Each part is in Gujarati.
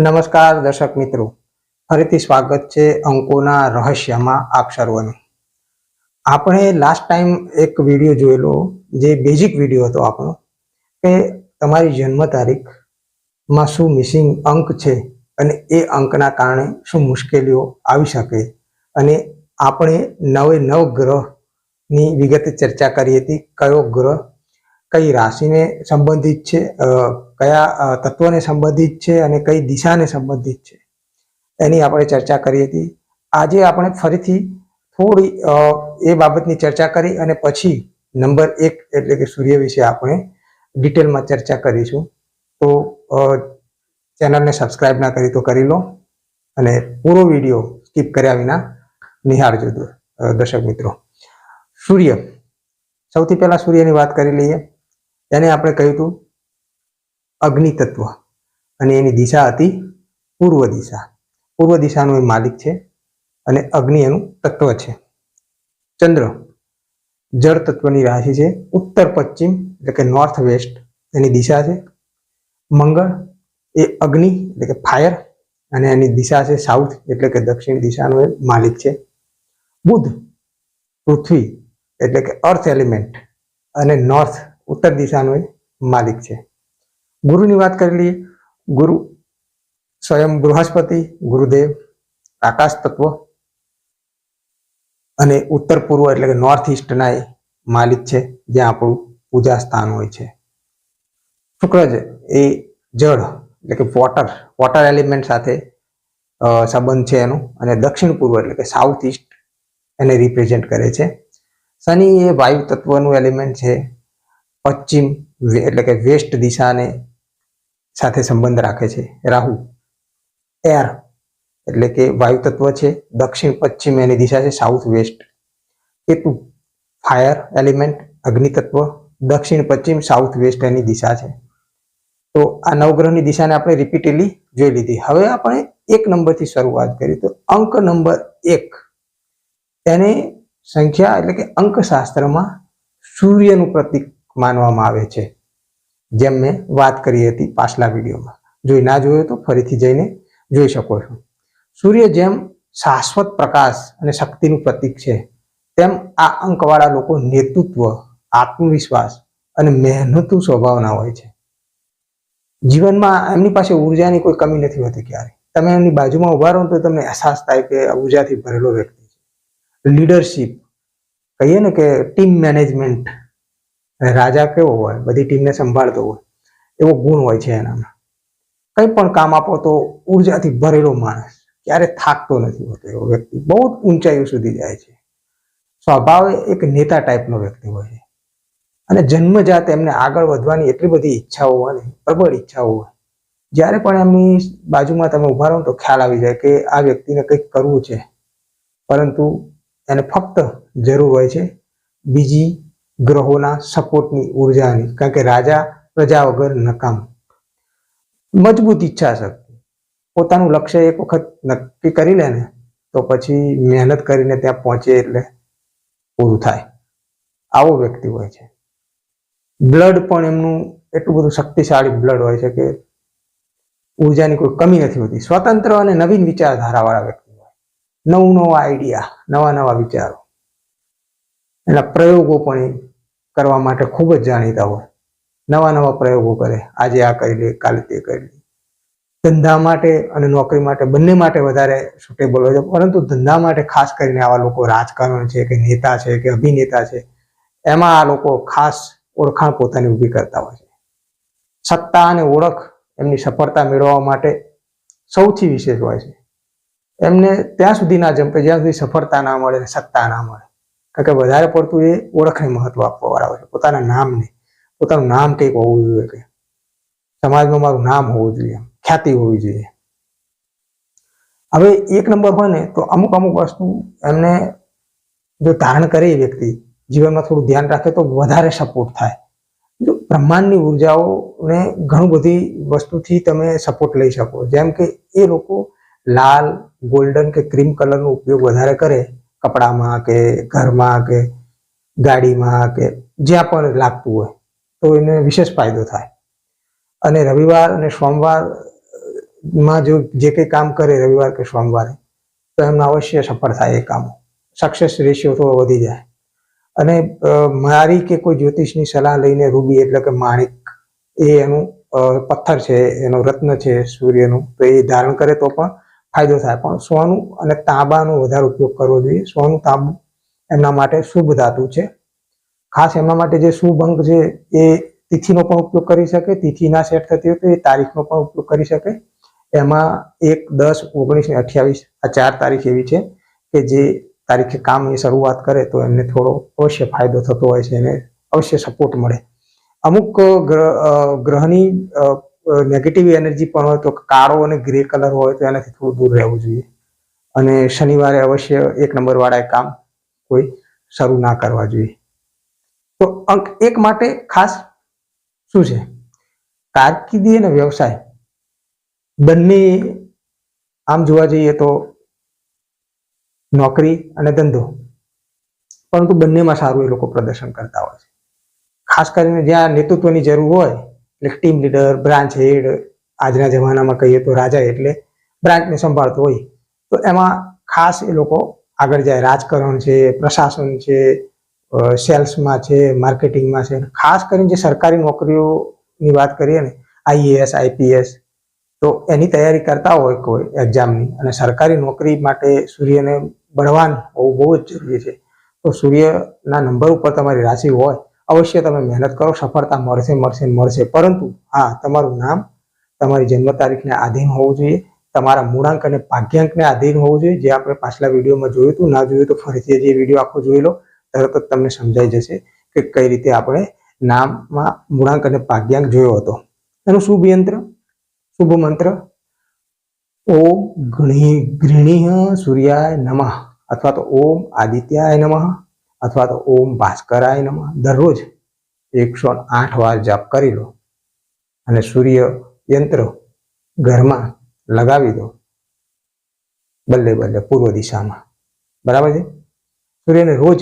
નમસ્કાર દર્શક મિત્રો. ફરીથી સ્વાગત છે અંકોના રહસ્યમાં આપ સર્વનું. આપણે લાસ્ટ ટાઈમ એક વીડિયો જોયેલો, જે બેઝિક વીડિયો હતો આપણો, કે તમારી જન્મ તારીખમાં શું મિસિંગ અંક છે અને એ અંકના કારણે શું મુશ્કેલીઓ આવી શકે. અને આપણે નવે નવ ગ્રહની વિગતે ચર્ચા કરી હતી, કયો ગ્રહ કઈ રાશિને સંબંધિત છે કયા તત્વને સંબંધિત છે અને કઈ દિશાને સંબંધિત છે. એની આપણે ચર્ચા કરી હતી. આજે આપણે ફરીથી થોડી એ બાબતની ચર્ચા કરી અને પછી નંબર એક એટલે કે સૂર્ય વિશે આપણે ડિટેલમાં ચર્ચા કરીશું. તો ચેનલને સબસ્ક્રાઇબ ના કરી તો કરી લો અને પૂરો વીડિયો સ્કીપ કર્યા વિના નિહાળજો દર્શક મિત્રો. સૂર્ય. સૌથી પહેલા સૂર્યની વાત કરી લઈએ. એને આપણે કહ્યું હતું અગ્નિ તત્વ અને એની દિશા હતી પૂર્વ દિશા. પૂર્વ દિશાનો એ માલિક છે અને અગ્નિ એનું તત્વ છે. ચંદ્ર જળ તત્વની રાશિ છે. ઉત્તર પશ્ચિમ એટલે કે નોર્થ વેસ્ટ એની દિશા છે. મંગળ એ અગ્નિ એટલે કે ફાયર અને એની દિશા છે સાઉથ એટલે કે દક્ષિણ દિશાનો એ માલિક છે. બુધ પૃથ્વી એટલે કે અર્થ એલિમેન્ટ અને નોર્થ ઉત્તર દિશાનો એ માલિક છે. ગુરુની વાત કરી લઈએ, ગુરુ સ્વયં બૃહસ્પતિ, ગુરુદેવ, આકાશ તત્વ અને ઉત્તર પૂર્વ એટલે કે નોર્થ ઇસ્ટના એ માલિક છે, જ્યાં આપણું પૂજા સ્થાન હોય છે. શુક્ર એ જળ એટલે કે વોટર વોટર એલિમેન્ટ સાથે સંબંધ છે એનો અને દક્ષિણ પૂર્વ એટલે કે સાઉથ ઇસ્ટ એને રિપ્રેઝેન્ટ કરે છે. શનિ એ વાયુ તત્વનું એલિમેન્ટ છે પશ્ચિમ એટલે કે વેસ્ટ દિશાને સાથે સંબંધ રાખે છે. રાહુ, એર, એટલે કે વાયુ તત્વ છે. દક્ષિણ પશ્ચિમ એની દિશા છે, south west. Ketu, fire element અગ્નિ તત્વ દક્ષિણ પશ્ચિમ, સાઉથ વેસ્ટ એની દિશા છે. તો આ નવગ્રહની દિશાને આપણે રિપીટેડલી જોઈ લીધી. હવે આપણે એક નંબરથી શરૂઆત કરી. તો અંક નંબર એક, એને સંખ્યા એટલે કે અંકશાસ્ત્રમાં સૂર્યનું પ્રતીક માનવામાં આવે છે. જેમ મેં વાત કરી હતી પાછલા વિડીયોમાં. જોઈ ના જોયો તો ફરીથી જઈને જોઈ શકો છો. સૂર્ય જેમ શાશ્વત પ્રકાશ અને શક્તિનું પ્રતીક છે, તેમ આ અંકવાળા લોકો નેતૃત્વ, આત્મવિશ્વાસ અને મહેનતુ સ્વભાવના હોય છે. જીવનમાં એમની પાસે ઉર્જાની કોઈ કમી નથી હોતી ક્યારે તમે એમની બાજુમાં ઊભા રહો તો તમને અહેસાસ થાય કે ઉર્જાથી ભરેલો વ્યક્તિ છે. લીડરશિપ કહીએ ને કે ટીમ મેનેજમેન્ટ રાજા કેવો હોય, બધી ટીમને સંભાળતો હોય, એવો ગુણ હોય છે એનામાં. કંઈ પણ કામ આપો તો ઉર્જાથી ભરેલો માણસ, ક્યારે થાકતો નથી હોતો એવો વ્યક્તિ. બહુ ઊંચાઈઓ સુધી જાય છે. સ્વભાવ એક નેતા ટાઈપનો વ્યક્તિ હોય છે. અને જન્મજાત એમને આગળ વધવાની એટલી બધી ઈચ્છાઓ હોય ને, પ્રબળ ઈચ્છાઓ હોય, જ્યારે પણ એમની બાજુમાં તમે ઊભા રહો તો ખ્યાલ આવી જાય કે આ વ્યક્તિને કંઈક કરવું છે. પરંતુ એને ફક્ત જરૂર હોય છે બીજી ગ્રહોના સપોર્ટની ઉર્જાની, કારણ કે રાજા પ્રજા વગર નકામ. મજબૂત ઈચ્છા શક્તિ. પોતાનું લક્ષ્ય એક વખત નક્કી કરી લે ને, તો પછી મહેનત કરીને ત્યાં પહોંચે એટલે પૂરું થાય. આવો વ્યક્તિ હોય છે. બ્લડ પણ એમનું એટલું બધું શક્તિશાળી બ્લડ હોય છે કે ઉર્જાની કોઈ કમી નથી હોતી. સ્વતંત્ર અને નવીન વિચારધારાવાળા વ્યક્તિ હોય. નવું નવા આઈડિયા, નવા નવા વિચારો. એના પ્રયોગો પણ કરવા માટે ખૂબ જ જાણીતા હોય. નવા નવા પ્રયોગો કરે. આજે આ કરી લે, કાલે તે કરી લે. ધંધા માટે અને નોકરી માટે બંને માટે વધારે સુટેબલ હોય છે. પરંતુ ધંધા માટે ખાસ કરીને આવા લોકો રાજકારણ છે કે નેતા છે કે અભિનેતા છે, એમાં આ લોકો ખાસ ઓળખાણ પોતાની ઊભી કરતા હોય છે. સત્તા અને ઓળખ એમની સફળતા મેળવવા માટે સૌથી વિશેષ હોય છે. એમને ત્યાં સુધી ના જંપે જ્યાં સુધી સફળતા ના મળે, સત્તા ના મળે. કારણ કે વધારે પડતું એ ઓળખને મહત્વ આપવા વાળા હોય છે. પોતાના નામને, પોતાનું નામ કંઈક હોવું જોઈએ કે સમાજમાં મારું નામ હોવું જોઈએ, ખ્યાતિ હોવી જોઈએ. હવે એક નંબર હોય ને, તો અમુક અમુક વસ્તુ એમને જો ધારણ કરે એ વ્યક્તિ, જીવનમાં થોડું ધ્યાન રાખે તો વધારે સપોર્ટ થાય. જો બ્રહ્માંડની ઉર્જાઓને ઘણું બધી વસ્તુથી તમે સપોર્ટ લઈ શકો. જેમ કે એ લોકો લાલ ગોલ્ડન કે ક્રીમ કલરનો ઉપયોગ વધારે કરે કપડામાં કે ઘરમાં કે ગાડીમાં કે જ્યાં પણ લાગતું હોય, તો એને વિશેષ ફાયદો થાય. અને રવિવાર અને સોમવારમાં જો જે કંઈ કામ કરે રવિવાર કે સોમવારે, તો એમને અવશ્ય સફળ થાય એ કામો. સક્સેસ રેશિયો થોડો વધી જાય. અને મારી કે કોઈ જ્યોતિષની સલાહ લઈને રૂબી એટલે કે માણિક, એ એનું પથ્થર છે, એનો રત્ન છે સૂર્યનું, તો એ ધારણ કરે તો પણ ફાયદો થાય. પણ સોનું અને તાંબાનો વધારે ઉપયોગ કરવો જોઈએ. સોનું, તાંબુ એમના માટે શુભ ધાતુ છે. ખાસ એમના માટે જે શુભ અંક છે, એ તિથિનો પણ ઉપયોગ કરી શકે તિથિના સેટ થતી હોય તો એ તારીખનો પણ ઉપયોગ કરી શકે. એમાં એક, દસ, ઓગણીસ ને અઠ્યાવીસ આ ચાર તારીખ એવી છે કે જે તારીખે કામની શરૂઆત કરે તો એમને થોડો અવશ્ય ફાયદો થતો હોય છે એને અવશ્ય સપોર્ટ મળે. અમુક ગ્રહ ગ્રહની નેગેટિવ એનર્જી પણ હોય તો કાળો અને ગ્રે કલર હોય તો એનાથી થોડું દૂર રહેવું જોઈએ. અને શનિવારે અવશ્ય એક નંબર વાળા કામ કોઈ શરૂ ના કરવા જોઈએ. તો અંક એક માટે ખાસ શું છે? કારકિર્દી અને વ્યવસાય બંને આમ જોવા જઈએ તો નોકરી અને ધંધો. પરંતુ બંનેમાં સારું એ લોકો પ્રદર્શન કરતા હોય છે. ખાસ કરીને જ્યાં નેતૃત્વની જરૂર હોય એટલે ટીમ લીડર બ્રાન્ચ હેડ આજના જમાનામાં કહીએ તો રાજા એટલે બ્રાન્ચને સંભાળતો હોય. તો એમાં ખાસ એ લોકો આગળ જાય. રાજકારણ છે, પ્રશાસન છે સેલ્સમાં છે માર્કેટિંગમાં છે. ખાસ કરીને જે સરકારી નોકરીઓની વાત કરીએ ને આઈએએસ આઈપીએસ તો એની તૈયારી કરતા હોય કોઈ એક્ઝામની અને સરકારી નોકરી માટે સૂર્યને બળવાન હોવું બહુ જ જરૂરી છે. તો સૂર્યના નંબર ઉપર તમારી રાશિ હોય અવશ્ય તમે મહેનત કરો, સફળતા મળશે મળશે મળશે. પરંતુ હા, તમારું નામ, તમારી જન્મ તારીખને આધીન હોવું જોઈએ. તમારા મૂળાંક અને ભાગ્યાંકને આધીન હોવું જોઈએ. જે આપણે પાછલા વિડીયોમાં જોયું હતું, ના જોયું તો ફરીથી જે વીડિયો આખો જોઈ લો. તરત જ તમને સમજાઈ જશે કે કઈ રીતે આપણે નામમાં મૂળાંક અને ભાગ્યાંક જોયો હતો. એનું શુભ યંત્ર, શુભ મંત્ર, ઓમ ગણી ગૃણીય સૂર્યાય નમઃ અથવા તો ઓમ આદિત્યાય નમઃ. અથવા તો ઓમ ભાસ્કરાય નમઃ. દરરોજ એકસો આઠ વાર જાપ કરી લો અને સૂર્ય યંત્ર ઘરમાં લગાવી દો. બલ્લે બલ્લે પૂર્વ દિશામાં. બરાબર છે? સૂર્યને રોજ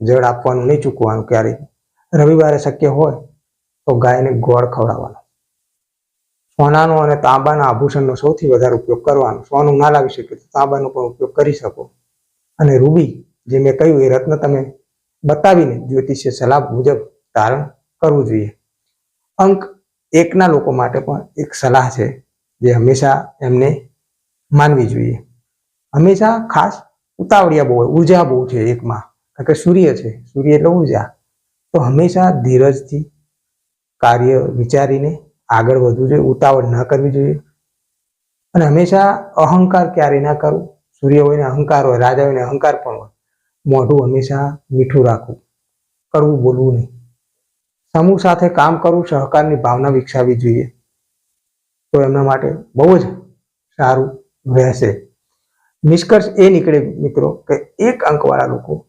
જળ આપવાનું નહીં ચૂકવાનું ક્યારેય. રવિવારે શક્ય હોય તો ગાયને ગોળ ખવડાવવાનો. સોનાનો અને તાંબાના આભૂષણનો સૌથી વધારે ઉપયોગ કરવાનો. સોનું ના લાવી શકે તો તાંબાનો પણ ઉપયોગ કરી શકો. અને રૂબી જે મેં કહ્યું એ રત્ન તમે બતાવીને જ્યોતિષ્ય સલાહ મુજબ ધારણ કરવું જોઈએ. અંક એકના લોકો માટે પણ એક સલાહ છે જે હંમેશા એમને માનવી જોઈએ. હંમેશા ખાસ ઉતાવળિયા બહુ ઊર્જા બહુ છે એકમાં. કારણ કે સૂર્ય છે, સૂર્ય એટલે ઊર્જા. તો હંમેશા ધીરજથી કાર્ય વિચારીને આગળ વધવું જોઈએ, ઉતાવળ ન કરવી જોઈએ. અને હંમેશા અહંકાર ક્યારે ના કરવું સૂર્ય હોય ને અહંકાર હોય, રાજા હોય ને અહંકાર પણ હોય. મોઢું હંમેશા મીઠું રાખવું કરવું બોલવું નહીં. સમૂહ સાથે કામ કરવું, સહકારની ભાવના વિકસાવવી જોઈએ. તો એમના માટે બહુ જ સારું રહેશે. નિષ્કર્ષ એ નીકળે મિત્રો કે એક અંકવાળા લોકો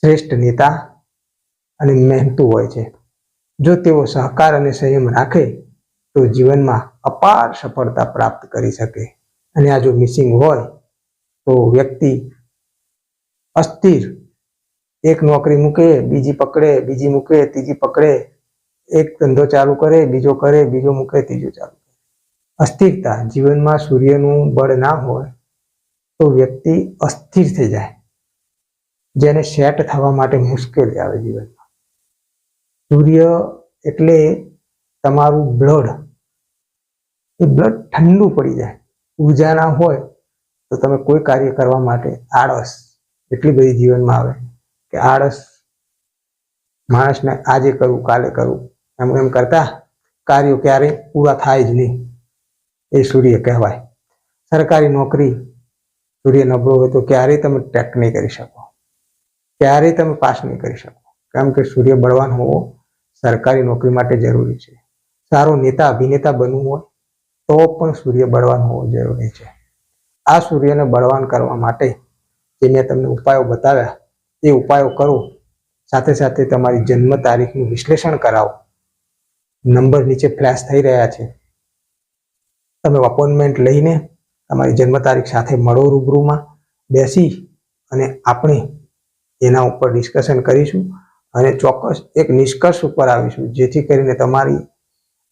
શ્રેષ્ઠ નેતા અને મહેનતુ હોય છે. જો તેઓ સહકાર અને સંયમ રાખે, તો જીવનમાં અપાર સફળતા પ્રાપ્ત કરી શકે. અને આ જો મિસિંગ હોય, તો વ્યક્તિ અસ્થિર. એક નોકરી મૂકે, બીજી પકડે, બીજી મૂકે, ત્રીજી પકડે, એક ધંધો ચાલુ કરે, બીજો કરે, બીજો મૂકે, ત્રીજો ચાલુ કરે. અસ્થિરતા, જીવનમાં સૂર્યનું બળ ના હોય, તો વ્યક્તિ અસ્થિર થઈ જાય. જેને સેટ થવા માટે મુશ્કેલી આવે જીવનમાં. સૂર્ય એટલે તમારું બ્લડ. એ બ્લડ ઠંડુ પડી જાય. ઊર્જા ના હોય, તો તમે કોઈ કાર્ય કરવા માટે આળસ. એટલી બધી જીવનમાં આવે કે આળસ માણસને આજે કરવું કાલે કરવું એમ એમ કરતા કાર્યો ક્યારેય પૂરા થાય જ નહીં. એ સૂર્ય કહેવાય. સરકારી નોકરી સૂર્ય નબળો હોય તો ક્યારેય તમે ટેક નહીં કરી શકો. ક્યારેય તમે પાસ નહીં કરી શકો. કેમ કે સૂર્ય બળવાન હોવો સરકારી નોકરી માટે જરૂરી છે. સારો નેતા, અભિનેતા બનવું હોય તો પણ સૂર્ય બળવાન હોવો જરૂરી છે. આ સૂર્યને બળવાન કરવા માટે જે મેં તમને ઉપાયો બતાવ્યા, એ ઉપાયો કરો. સાથે સાથે તમારી જન્મ તારીખનું વિશ્લેષણ કરાવો. નંબર નીચે ફ્લેશ થઈ રહ્યા છે. તમે અપોઇન્ટમેન્ટ લઈને તમારી જન્મ તારીખ સાથે મળો રૂબરૂમાં, બેસી અને આપણે એના ઉપર ડિસ્કશન કરીશું અને ચોક્કસ એક નિષ્કર્ષ ઉપર આવીશું, જેથી કરીને તમારી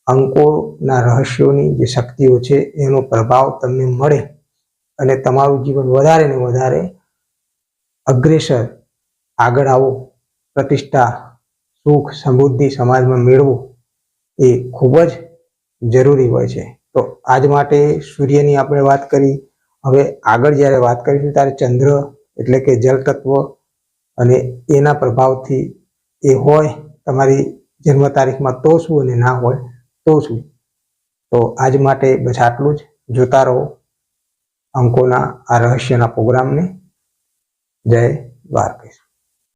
અંકોના રહસ્યોની જે શક્તિઓ છે, એનો પ્રભાવ તમને મળે અને તમારું જીવન વધારે ને વધારે અગ્રેસર આગળ આવો. પ્રતિષ્ઠા, સુખ, સમૃદ્ધિ સમાજમાં મેળવવું એ ખૂબ જ જરૂરી હોય છે. તો આજ માટે સૂર્યની આપણે વાત કરી. હવે આગળ જ્યારે વાત કરીશું ત્યારે ચંદ્ર એટલે કે જળ અને એના પ્રભાવથી એ હોય, તમારી જન્મ તારીખમાં તો શું અને ના હોય તો શું? તો આજ માટે બસ આટલું જ. જોતા રહો અંકોના આ રહસ્યના પ્રોગ્રામને. જય દ્વારકેશ.